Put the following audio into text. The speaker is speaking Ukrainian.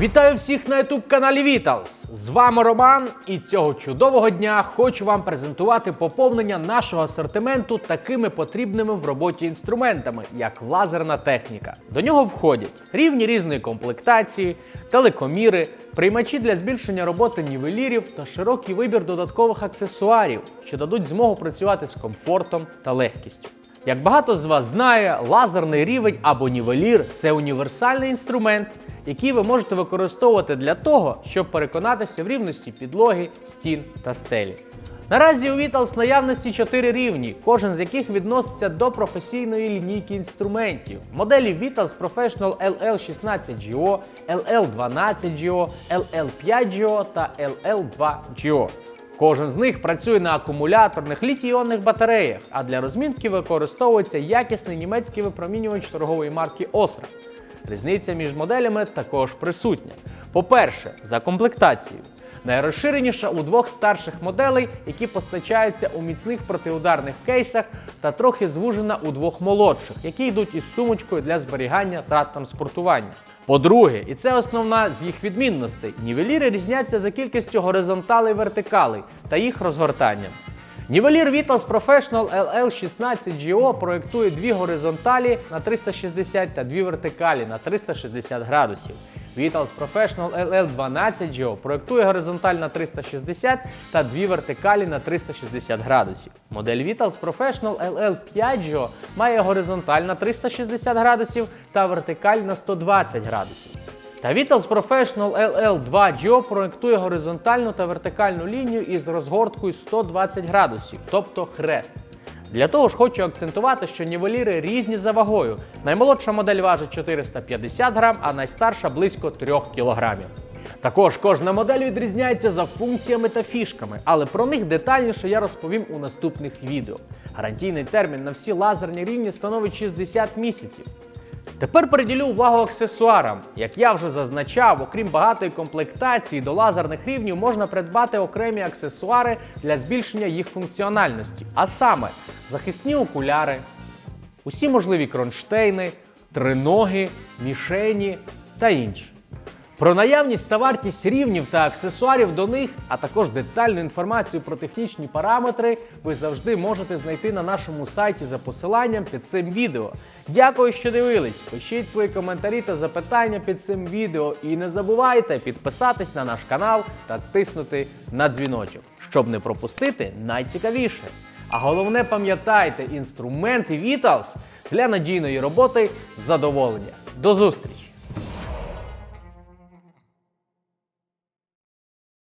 Вітаю всіх на youtube каналі Vitals. З вами Роман, і цього чудового дня хочу вам презентувати поповнення нашого асортименту такими потрібними в роботі інструментами, як лазерна техніка. До нього входять рівні різної комплектації, телекоміри, приймачі для збільшення роботи нівелірів та широкий вибір додаткових аксесуарів, що дадуть змогу працювати з комфортом та легкістю. Як багато з вас знає, лазерний рівень або нівелір це універсальний інструмент, який ви можете використовувати для того, щоб переконатися в рівності підлоги, стін та стелі. Наразі у Vitals наявності 4 рівні, кожен з яких відноситься до професійної лінійки інструментів. Моделі Vitals Professional LL16GO, LL12GO, LL5GO та LL2GO. Кожен з них працює на акумуляторних літій-іонних батареях, а для розмінки використовується якісний німецький випромінювач торгової марки Osram. Різниця між моделями також присутня. По-перше, за комплектацією. Найрозширеніша у двох старших моделей, які постачаються у міцних протиударних кейсах, та трохи звужена у двох молодших, які йдуть із сумочкою для зберігання та транспортування. По-друге, і це основна з їх відмінностей, нівеліри різняться за кількістю горизонталей вертикалей та їх розгортанням. Нівелір Vitals Professional LL16GO проєктує дві горизонталі на 360 та дві вертикалі на 360 градусів. Vitals Professional LL12GO проєктує горизонталь на 360 та дві вертикалі на 360 градусів. Модель Vitals Professional LL5GO має горизонталь на 360 градусів та вертикаль на 120 градусів. Та Vitals Professional LL2GO проєктує горизонтальну та вертикальну лінію із розгорткою 120 градусів, тобто хрест. Для того ж хочу акцентувати, що нівеліри різні за вагою. Наймолодша модель важить 450 грам, а найстарша близько 3 кілограмів. Також кожна модель відрізняється за функціями та фішками, але про них детальніше я розповім у наступних відео. Гарантійний термін на всі лазерні рівні становить 60 місяців. Тепер приділю увагу аксесуарам. Як я вже зазначав, окрім багатої комплектації до лазерних рівнів можна придбати окремі аксесуари для збільшення їх функціональності, а саме захисні окуляри, усі можливі кронштейни, триноги, мішені та інше. Про наявність та вартість рівнів та аксесуарів до них, а також детальну інформацію про технічні параметри, ви завжди можете знайти на нашому сайті за посиланням під цим відео. Дякую, що дивились. Пишіть свої коментарі та запитання під цим відео. І не забувайте підписатись на наш канал та тиснути на дзвіночок, щоб не пропустити найцікавіше. А головне пам'ятайте, інструменти Vitals для надійної роботи задоволення. До зустрічі!